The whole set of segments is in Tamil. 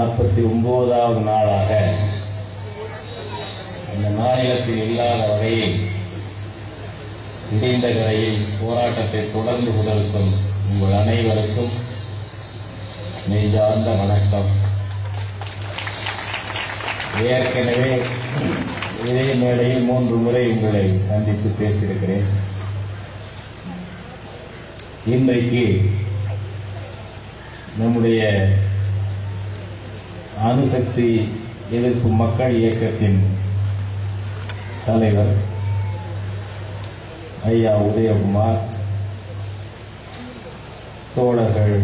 நாற்பத்தி ஒன்பதாவது நாளாக இந்த மாநிலத்தில் இல்லாத வகையில் இடிந்த கரையில் போராட்டத்தை தொடர்ந்து கொண்டிருக்கும் உங்கள் அனைவருக்கும் நெஞ்சார்ந்த வணக்கம். ஏற்கனவே இதே மேடையில் மூன்று முறை உங்களை சந்தித்து பேசியிருக்கிறேன். இன்றைக்கு நம்முடைய அணுசக்தி எதிர்ப்பு மக்கள் இயக்கத்தின் தலைவர் ஐயா உதயகுமார் தோழர்கள்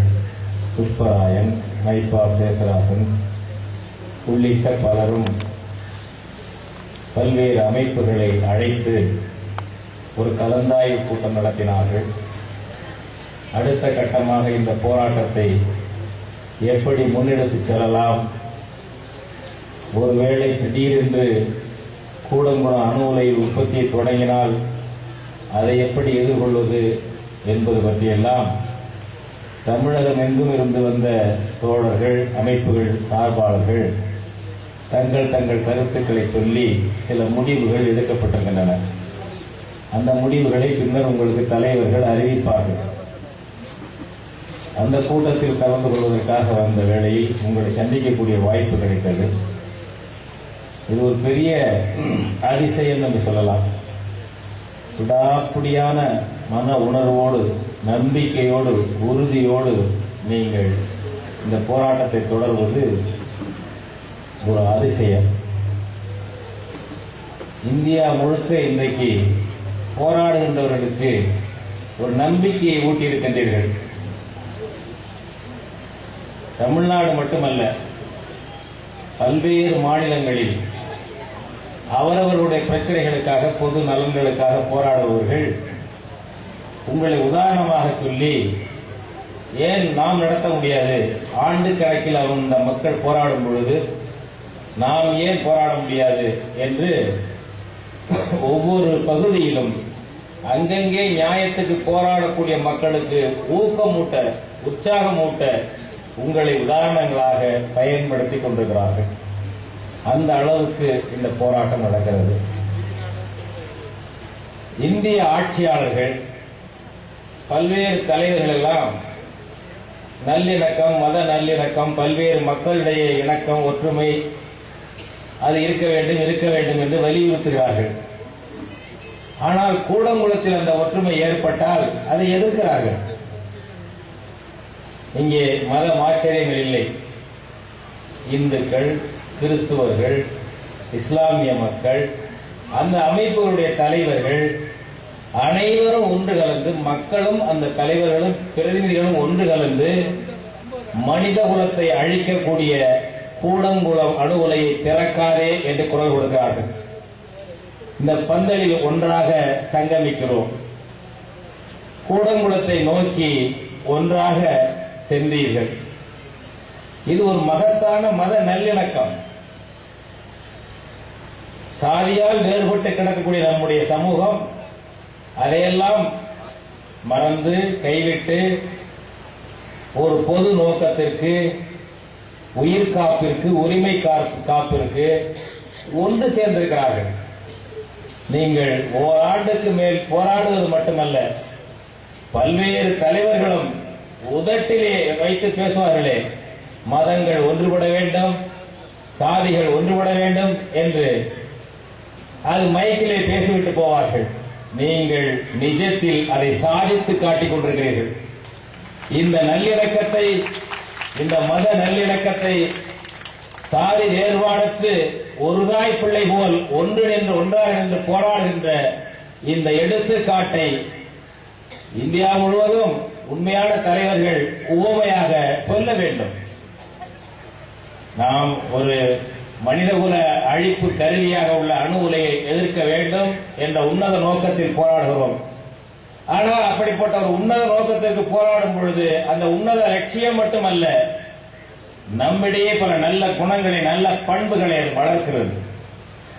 புஷ்பராயன் மைப்பா சேசராசன் உள்ளிட்ட பலரும் பல்வேறு அமைப்புகளை அழைத்து ஒரு கலந்தாய்வு கூட்டம் நடத்தினார்கள். அடுத்த கட்டமாக இந்த போராட்டத்தை எப்படி முன்னெடுத்துச் செல்லலாம் ஒருவேளை திடீரென்று கூடங்குளம் அணு உலை உற்பத்தியை தொடங்கினால் அதை எப்படி எதிர்கொள்வது என்பது பற்றியெல்லாம் தமிழகம் எங்கும் இருந்து வந்த தோழர்கள் அமைப்புகள் சார்பாளர்கள் தங்கள் தங்கள் கருத்துக்களை சொல்லி சில முடிவுகள் எடுக்கப்பட்டிருக்கின்றன. அந்த முடிவுகளை பின்னர் உங்களுக்கு தலைவர்கள் அறிவிப்பார்கள். அந்த கூட்டத்தில் கலந்து கொள்வதற்காக வந்த வேளையில் உங்களை சந்திக்கக்கூடிய வாய்ப்பு கிடைத்தது. இது ஒரு பெரிய அதிசயம் என்று சொல்லலாம். விடாப்புடியான மன உணர்வோடு நம்பிக்கையோடு உறுதியோடு நீங்கள் இந்த போராட்டத்தை தொடர்வது ஒரு அதிசயம். இந்தியா முழுக்க இன்றைக்கு போராடுகின்றவர்களுக்கு ஒரு நம்பிக்கையை ஊட்டியிருக்கின்றீர்கள். தமிழ்நாடு மட்டுமல்ல பல்வேறு மாநிலங்களில் அவரவர்களுடைய பிரச்சனைகளுக்காக பொது நலன்களுக்காக போராடுபவர்கள் உங்களை உதாரணமாக சொல்லி ஏன் நாம் நடத்த முடியாது? ஆண்டு கணக்கில் அந்த மக்கள் போராடும் பொழுது நாம் ஏன் போராட முடியாது என்று ஒவ்வொரு பகுதியிலும் அங்கங்கே நியாயத்துக்கு போராடக்கூடிய மக்களுக்கு ஊக்கமூட்ட உற்சாகமூட்ட உங்களை உதாரணங்களாக பயன்படுத்திக் கொண்டிருக்கிறார்கள். அந்த அளவுக்கு இந்த போராட்டம் நடக்கிறது. இந்திய ஆட்சியாளர்கள் பல்வேறு தலைவர்கள் எல்லாம் நல்லிணக்கம் மத நல்லிணக்கம் பல்வேறு மக்களிடையே இணக்கம் ஒற்றுமை அது இருக்க வேண்டும் இருக்க வேண்டும் என்று வலியுறுத்துகிறார்கள். ஆனால் கூடங்குளத்தில் அந்த ஒற்றுமை ஏற்பட்டால் அதை எதிர்க்கிறார்கள். இங்கே மத ஆச்சரியங்கள் இல்லை. இந்துக்கள் கிறிஸ்துவர்கள் இஸ்லாமிய மக்கள் அந்த அமைப்புகளுடைய தலைவர்கள் அனைவரும் ஒன்று கலந்து மக்களும் அந்த தலைவர்களும் பிரதிநிதிகளும் ஒன்று கலந்து மனித குலத்தை அழிக்கக்கூடிய கூடங்குளம் அணுகுலையை திறக்காதே என்று குரல் கொடுக்கிறார்கள். இந்த பந்தலில் ஒன்றாக சங்கமிக்கிறோம். கூடங்குளத்தை நோக்கி ஒன்றாக சென்றீர்கள். இது ஒரு மகத்தான மத நல்லிணக்கம். சாதியால் வேறுபட்டு கிடக்கக்கூடிய நம்முடைய சமூகம் அதையெல்லாம் மறந்து கைவிட்டு ஒரு பொது நோக்கத்திற்கு உயிர் காப்பிற்கு உரிமை காப்பிற்கு ஒன்று சேர்ந்திருக்கிறார்கள். நீங்கள் ஓராண்டுக்கு மேல் போராடுவது மட்டுமல்ல பல்வேறு தலைவர்களும் உதட்டிலே வைத்து பேசுவார்களே மதங்கள் ஒன்றுபட வேண்டும் சாதிகள் ஒன்றுபட வேண்டும் என்று அது மைக்கிலே பேசிவிட்டு போவார்கள். நீங்கள் நிஜத்தில் அதை சாதித்து காட்டிக் கொண்டிருக்கிறீர்கள். இந்த நல்லிணக்கத்தை இந்த மத நல்லிணக்கத்தை சாதி வேறுபாடற்று ஒருதாய் பிள்ளை போல் ஒன்று நின்று ஒன்றாக நின்று போராடுகின்ற இந்த எடுத்துக்காட்டை இந்தியா முழுவதும் உண்மையான தலைவர்கள் உவமையாக சொல்ல வேண்டும். நாம் ஒரு மனிதகுல அழிப்பு கருவியாக உள்ள அணு உலையை எதிர்க்க வேண்டும் என்ற உன்னத நோக்கத்தில் போராடுகிறோம். ஆனால் அப்படிப்பட்ட ஒரு உன்னத நோக்கத்திற்கு போராடும் பொழுது அந்த உன்னத லட்சியம் மட்டுமல்ல நம்மிடையே பல நல்ல குணங்களை நல்ல பண்புகளை அது வளர்க்கிறது.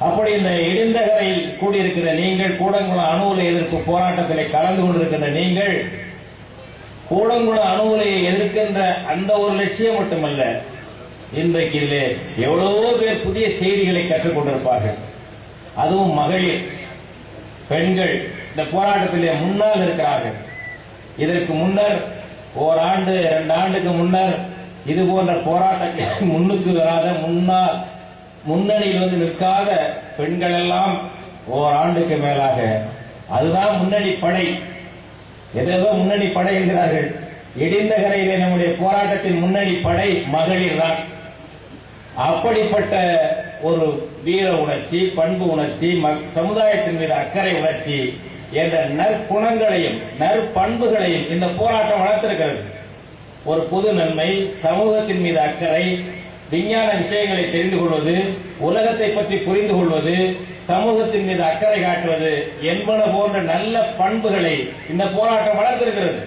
அப்படி இந்த இடிந்தகரையில் கூடியிருக்கிற நீங்கள் கூடங்குளம் அணு உலை எதிர்ப்பு போராட்டத்தில் கலந்து கொண்டிருக்கின்ற நீங்கள் கூடங்குளம் அணு உலையை எதிர்க்கின்ற அந்த ஒரு லட்சியம் மட்டுமல்ல இன்றைக்கு இதிலே எவ்வளவோ பேர் புதிய செய்திகளை கற்றுக் கொண்டிருப்பார்கள் அதுவும் மகளிர் பெண்கள் இந்த போராட்டத்திலே முன்னால் இருக்கிறார்கள். இதற்கு முன்னர் ஓராண்டு இரண்டு ஆண்டுக்கு முன்னர் இது போன்ற போராட்டங்கள் முன்னுக்கு வராத முன்னால் முன்னணியில் வந்து நிற்காத பெண்கள் எல்லாம் ஓராண்டுக்கு மேலாக அதுதான் முன்னணி படை. எதோ முன்னணி படை என்கிறார்கள். இடிந்த கரையிலே நம்முடைய போராட்டத்தின் முன்னணி படை மகளிர் தான். அப்படிப்பட்ட ஒரு வீர உணர்ச்சி பண்பு உணர்ச்சி சமுதாயத்தின் மீது அக்கறை உணர்ச்சி என்ற நற்குணங்களையும் நற்பண்புகளையும் இந்த போராட்டம் வளர்த்திருக்கிறது. ஒரு பொது நன்மை சமூகத்தின் மீது அக்கறை விஞ்ஞான விஷயங்களை தெரிந்து கொள்வது உலகத்தை பற்றி புரிந்து கொள்வது சமூகத்தின் மீது அக்கறை காட்டுவது என்பன போன்ற நல்ல பண்புகளை இந்த போராட்டம் வளர்த்திருக்கிறது.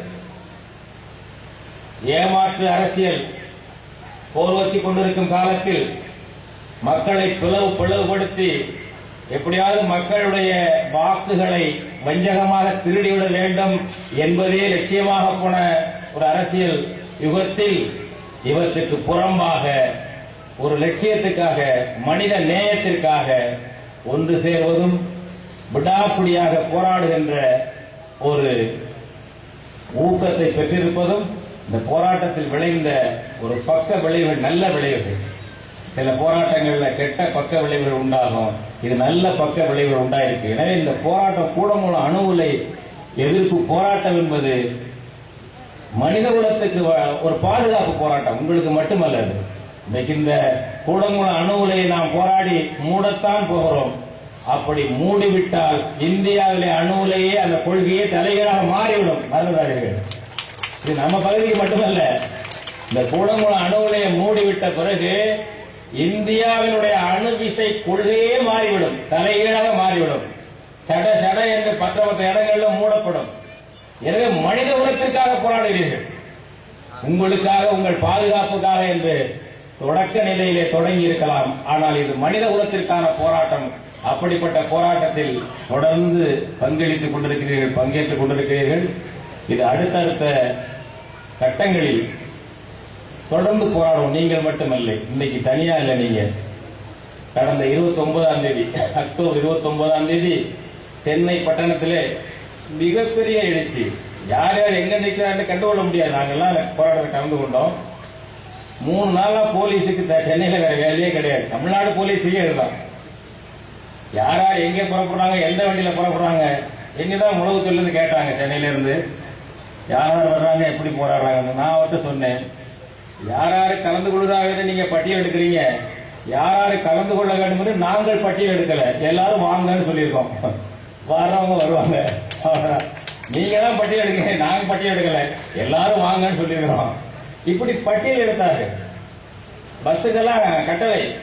ஏமாற்று அரசியல் போர் வச்சு கொண்டிருக்கும் காலத்தில் மக்களை பிளவு பிளவுபடுத்தி எப்படியாவது மக்களுடைய வாக்குகளை வஞ்சகமாக திருடிவிட வேண்டும் என்பதே லட்சியமாக போன ஒரு அரசியல் யுகத்தில் இவற்றுக்கு புறம்பாக ஒரு லட்சியத்துக்காக மனித நேயத்திற்காக ஒன்று சேர்வதும் விடாப்பிடியாக போராடுகின்ற ஒரு ஊக்கத்தை பெற்றிருப்பதும் இந்த போராட்டத்தில் விளைந்த ஒரு பக்க விளைவுகள் நல்ல விளைவுகள். சில போராட்டங்கள்ல கெட்ட பக்க விளைவுகள் உண்டாகும். இது நல்ல பக்க விளைவுகள் உண்டாயிருக்கு. எனவே இந்த போராட்டம் கூடமுலம் அணு உலை எதிர்ப்பு போராட்டம் என்பது மனித குலத்துக்கு ஒரு பாதுகாப்பு போராட்டம். உங்களுக்கு மட்டுமல்ல அது. இன்னைக்கு இந்த கூடங்குள அணு உலையை நாம் போராடி மூடத்தான் போகிறோம். அப்படி மூடிவிட்டால் இந்தியாவிலே அணு உலையே அந்த கொள்கையே தலைகளாக மாறிவிடும். மறந்துடாதீர்கள். இது நம்ம பகுதிக்கு மட்டுமல்ல இந்த கூடங்குளம் அணு உலையை மூடிவிட்ட பிறகு இந்தியாவினுடைய அணுவிசை கொள்கையே மாறிவிடும் தலைகீழாக மாறிவிடும். சட சட என்று பற்ற மற்ற இடங்கள்ல மூடப்படும். எனவே மனித குலத்திற்காக போராடுகிறீர்கள். உங்களுக்காக உங்கள் பாதுகாப்புக்காக என்று தொடக்க நிலையிலே தொடங்கி இருக்கலாம் ஆனால் இது மனித குலத்திற்கான போராட்டம். அப்படிப்பட்ட போராட்டத்தில் தொடர்ந்து பங்களித்துக் கொண்டிருக்கிறீர்கள் பங்கேற்றுக் கொண்டிருக்கிறீர்கள். இது அடுத்தடுத்த கட்டங்களில் தொடர்ந்து போராடும் நீங்கள் மட்டுமல்ல இன்னைக்கு தனியா இல்லை நீங்க. கடந்த 29ஆம் தேதி அக்டோபர் 29ஆம் தேதி சென்னை பட்டணத்திலே மிகப்பெரிய எழுச்சி. யார் யார் எங்க நிற்கிறான்னு கண்டுகொள்ள முடியாது. நாங்கெல்லாம் போராட்டத்தில் கலந்து கொண்டோம். மூணு நாளா போலீஸுக்கு த- சென்னையில வேற வேலையே கிடையாது. தமிழ்நாடு போலீஸையே இருந்தான் யார் யார் எங்கே புறப்படுறாங்க எந்த வண்டியில புறப்படுறாங்க என்னதான் உளவுத்துல தொழில் கேட்டாங்க சென்னையில இருந்து. யார் யார் வர்றாங்க எப்படி போராடுறாங்க நான் அவர்கிட்ட சொன்னேன். யார் யாரு கலந்து கொள்வதாக நீங்க பட்டியல் எடுக்கிறீங்க. யார் யாரு கலந்து கொள்ள வேண்டும் என்று நாங்கள் பட்டியல் எடுக்கல. எல்லாரும் வாங்கன்னு சொல்லியிருக்கோம். வர்றவங்க வருவாங்க. நீங்க தான் பட்டியல் எடுக்க நாங்க பட்டியல் எடுக்கல. எல்லாரும் வாங்கன்னு சொல்லியிருக்கிறோம். இப்படி பட்டியல் எடுத்தாரு. பஸ்ஸுக்கெல்லாம் கட்டளை.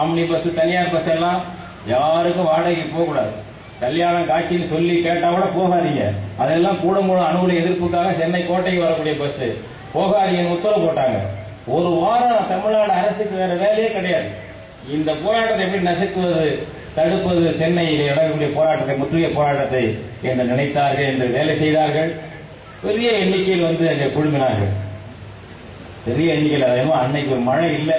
ஆம்னி பஸ் தனியார் பஸ் எல்லாம் யாருக்கும் வாடகைக்கு போகக்கூடாது. கல்யாணம் காட்சின்னு சொல்லி கேட்டா கூட போகாதீங்க. அதெல்லாம் கூடங்குளம் அணுகுல எதிர்ப்புக்காக சென்னை கோட்டைக்கு வரக்கூடிய பஸ் போகாதீங்கன்னு உத்தரவு போட்டாங்க. ஒரு வாரம் தமிழ்நாடு அரசுக்கு வேற வேலையே கிடையாது. இந்த போராட்டத்தை எப்படி நசுக்குவது தடுப்பது சென்னையில் நடக்கக்கூடிய போராட்டத்தை முற்றுகை போராட்டத்தை என்று நினைத்தார்கள் என்று வேலை செய்தார்கள். பெரிய எண்ணிக்கையில் வந்து அங்கே குழுமினார்கள். பெரிய எண்ணிக்கையில் அதே அன்னைக்கு ஒரு மழை இல்லை.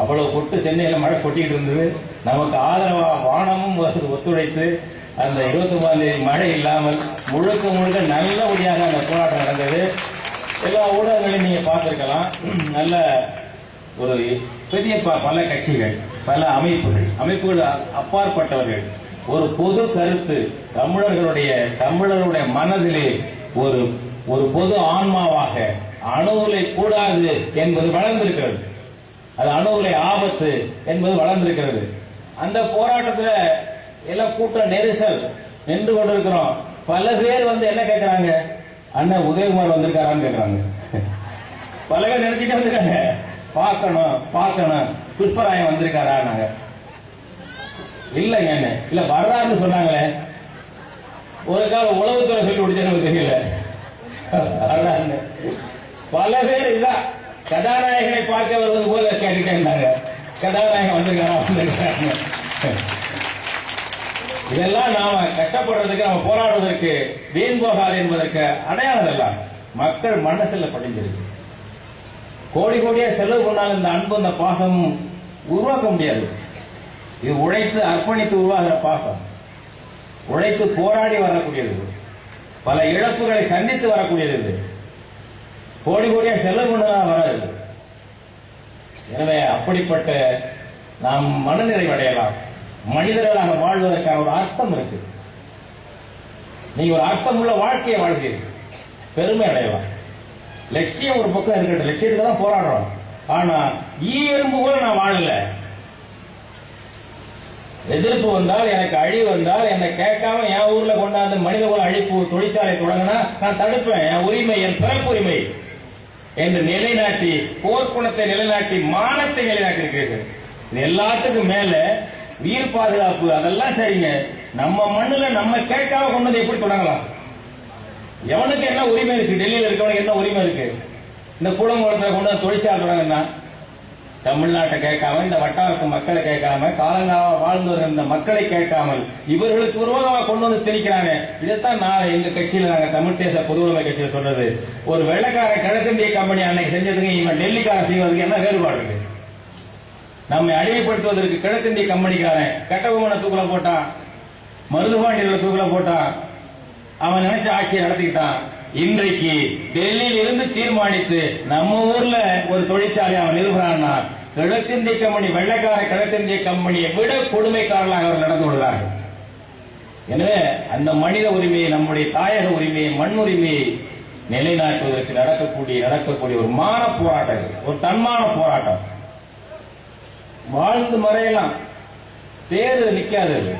அவ்வளவு கொட்டு சென்னையில் மழை கொட்டிட்டு இருந்தது. நமக்கு ஆதரவாக வானமும் ஒத்துழைத்து அந்த இருபத்தி ஒன்பதாம் தேதி மழை இல்லாமல் முழுக்க முழுக்க நல்லபடியாக அந்த போராட்டம் நடந்தது. எல்லா ஊடகங்களையும் நீங்க பார்த்துருக்கலாம். நல்ல ஒரு பெரிய ப- பல கட்சிகள் பல அமைப்புகள் அமைப்புகள் அப்பாற்பட்டவர்கள். ஒரு பொது கருத்து தமிழர்களுடைய தமிழருடைய மனதிலே ஒரு ஒரு பொது ஆன்மாவாக அணுகுலை கூடாது என்பது வளர்ந்திருக்கிறது. அது அணுகுலை ஆபத்து என்பது வளர்ந்திருக்கிறது. அந்த போராட்டத்துல எல்லாம் கூட்டம் நெரிசல் நின்று கொண்டிருக்கிறோம். பல பேர் வந்து என்ன கேட்கறாங்க அண்ணன் உதயகுமார் வந்திருக்காரான்னு கேட்கறாங்க பல பேர் நினைச்சிட்டு வந்திருக்காங்க. பார்க்கணும் பார்க்கணும். புஷ்பராயன் வந்திருக்காரா நாங்க இல்லைங்க என்ன இல்ல வர்றாருன்னு சொன்னாங்களே. ஒரு கால உளவுத்துறை சொல்லி கொடுத்தேன்னு எனக்கு தெரியல. வர்றாருன்னு. பல பேர் இதான் கதாநாயகனை பார்க்க வருவது போல கேட்டுட்டே இருந்தாங்க கதாநாயகம் வந்திருக்காரா வந்திருக்காங்க இதெல்லாம் நாம கஷ்டப்படுறதுக்கு நம்ம போராடுவதற்கு வீண் போகாது என்பதற்கு அடையாளம் எல்லாம் மக்கள் மனசுல படிஞ்சிருக்கு கோடி கோடியா செலவு பண்ணாலும் இந்த அன்பு இந்த பாசம் உருவாக்க முடியாது. இது உழைத்து அர்ப்பணித்து உருவாகிற பாசம். உழைத்து போராடி வரக்கூடியது. பல இழப்புகளை சந்தித்து வரக்கூடியது கோடி கோடியா செலவு பண்ணதான் வராது. எனவே அப்படிப்பட்ட நாம் மனநிறைவடையலாம். மனிதர்களாக வாழ்வதற்கான ஒரு அர்த்தம் இருக்கு. நீங்க ஒரு அர்த்தமுள்ள வாழ்க்கையை வாழ்கிறீர்கள். பெருமை அடையலாம். லட்சியம் ஒரு பக்கம் இருக்கட்டும். லட்சியத்துக்கு தான் போராடுறோம். ஆனா ஈ எறும்பு கூட நான் வாழல. எதிர்ப்பு வந்தால் எனக்கு அழிவு வந்தால் என்னை கேட்காம என் ஊர்ல கொண்டாந்து மனிதகுல அழிப்பு தொழிற்சாலை தொடங்கினா நான் தடுப்பேன். என் உரிமை என் பிறப்புரிமை. என்று நிலைநாட்டி போர்க்குணத்தை நிலைநாட்டி மானத்தை நிலைநாட்டி இருக்கிறீர்கள் எல்லாத்துக்கும் மேல உயிர் பாதுகாப்பு அதெல்லாம் சரிங்க. நம்ம மண்ணுல நம்ம கேட்காம கொண்டது எப்படி தொடங்கலாம் எவனுக்கு என்ன உரிமை இருக்கு? டெல்லியில இருக்கவனுக்கு என்ன உரிமை இருக்கு? இந்த குளங்குளத்தை கொண்டு வந்து தொழிற்சாலை தொடங்கினா தமிழ்நாட்டை கேட்காம இந்த வட்டாரத்து மக்களை கேட்காம காலங்காலமாக வாழ்ந்து வரும் இந்த மக்களை கேட்காமல் இவர்களுக்கு விரோதமா கொண்டு வந்து திணிக்கிறாங்க இதைத்தான் நான் எங்க கட்சியில நாங்க தமிழ் தேச பொதுவுடைமை கட்சியில சொல்றது. ஒரு வெள்ளக்கார கிழக்கிந்திய கம்பெனி அன்னைக்கு செஞ்சதுங்க இவன் டெல்லிக்கார செய்வதற்கு என்ன வேறுபாடு இருக்கு? நம்மை அடிமைப்படுத்துவதற்கு கிழக்கிந்திய கம்பெனிக்காரன் கட்டபொம்மனை தூக்கில போட்டான் மருதுபாண்டியில் தூக்கில போட்டான். அவன் நினைச்ச ஆட்சியை நடத்திக்கிட்டான். இன்றைக்கு டெல்லியில் இருந்து தீர்மானித்து நம்ம ஊர்ல ஒரு தொழிற்சாலை அவன் நிறுவனான்னா கிழக்கிந்திய கம்பெனி வெள்ளக்கார கிழக்கிந்திய கம்பெனியை விட கொடுமைக்காரர்களாக அவர் நடந்து கொள்கிறார்கள் எனவே அந்த மனித உரிமையை நம்முடைய தாயக உரிமையை மண் உரிமையை நிலைநாட்டுவதற்கு நடக்கக்கூடிய நடக்கக்கூடிய ஒரு மான போராட்டம் இது. ஒரு தன்மான போராட்டம் வாழ்ந்து மறையலாம் தேர்தல் நிக்காது அது.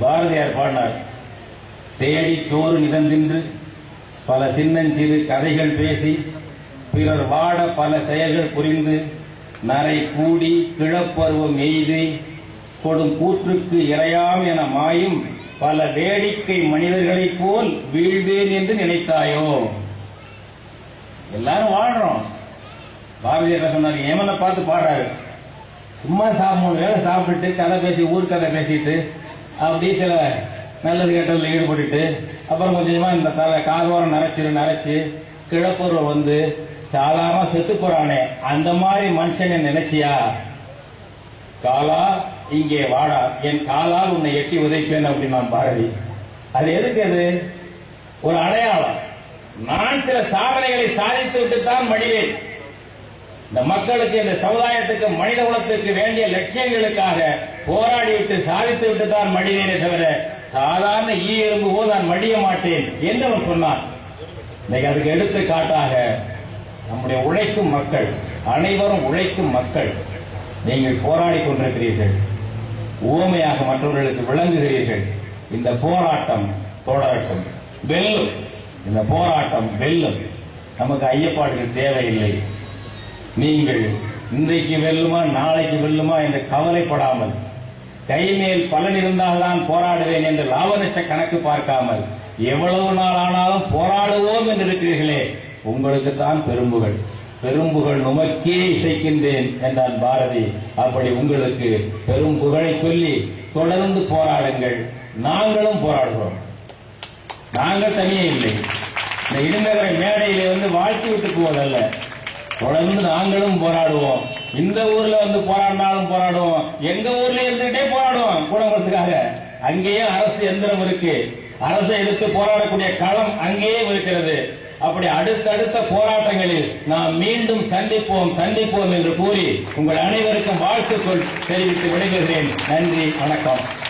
பாரதியார் பாடினார் தேடி சோறு நிகழ்ந்தின்று பல சின்னஞ்சிறு கதைகள் பேசி பிறர் வாட பல செயல்கள் புரிந்து நரை கூடி கிழப்பருவம் எய்து கொடும் கூற்றுக்கு இறையாம் என மாயும் பல வேடிக்கை மனிதர்களைப் போல் வீழ்வேன் என்று நினைத்தாயோ? எல்லாரும் வாழ்றோம். பாரதியார் சொன்னார் ஏமனை பார்த்து பாடுறாரு. சும்மா சாப்பிடணும் வேலை சாப்பிட்டுட்டு கதை பேசி ஊர் கதை பேசிட்டு அப்படி சில நல்லது கெட்டதில் ஈடுபட்டுட்டு அப்புறம் கொஞ்சமா இந்த தலை காதோரம் நரைச்சு நரைச்சு கிழப்பொருள் வந்து சாதாரண செத்து போறானே அந்த மாதிரி மனுஷனை நினைச்சியா? காலா இங்கே வாடா என் காலால் உன்னை எட்டி உதைப்பேன் அப்படின்னு நான் பாரதி. அது எதுக்கு அது? ஒரு அடையாளம். நான் சில சாதனைகளை சாதித்து விட்டுத்தான் மடிவேன். இந்த மக்களுக்கு இந்த சமுதாயத்துக்கு மனித குலத்திற்கு வேண்டிய லட்சியங்களுக்காக போராடிவிட்டு சாதித்து விட்டு தான் மடிவேனே தவிர சாதாரண ஈ எறும்பு போல் நான் மடிய மாட்டேன் என்று அவன் சொன்னான். இன்னைக்கு அதுக்கு எடுத்துக்காட்டாக நம்முடைய உழைக்கும் மக்கள் அனைவரும் உழைக்கும் மக்கள் நீங்கள் போராடி கொண்டிருக்கிறீர்கள். ஊமையாக மற்றவர்களுக்கு விளங்குகிறீர்கள். இந்த போராட்டம் தொடரட்டும் வெல்லும். இந்த போராட்டம் வெல்லும். நமக்கு ஐயப்பாடுகள் தேவையில்லை. நீங்கள் இன்றைக்கு வெல்லுமா நாளைக்கு வெல்லுமா என்று கவலைப்படாமல் கைமேல் பலன் இருந்தால்தான் போராடுவேன் என்று லாபநஷ்ட கணக்கு பார்க்காமல் எவ்வளவு நாள் ஆனாலும் போராடுவோம் என்று இருக்கிறீர்களே உங்களுக்கு தான் பெரும்புகள் பெரும்புகள் உமக்கே இசைக்கின்றேன் என்றான் பாரதி. அப்படி உங்களுக்கு பெரும் புகழை சொல்லி தொடர்ந்து போராடுங்கள். நாங்களும் போராடுகிறோம். நாங்கள் தனியே இல்லை. இந்த இடுநகர மேடையிலே வந்து வாழ்த்து விட்டு போவதல்ல. தொடர்ந்து நாங்களும் போராடுவோம். இந்த ஊர்ல வந்து போராடினாலும் போராடுவோம். எங்க ஊர்ல இருந்துகிட்டே போராடுவோம். குணங்குளத்துக்காக அங்கேயே அரசு எந்திரம் இருக்கு. அரசை எடுத்து போராடக்கூடிய களம் அங்கேயே இருக்கிறது. அப்படி அடுத்தடுத்த போராட்டங்களில் நாம் மீண்டும் சந்திப்போம் சந்திப்போம் என்று கூறி உங்கள் அனைவருக்கும் வாழ்த்துக்கள் தெரிவித்து விடைபெறுகிறேன். நன்றி வணக்கம்.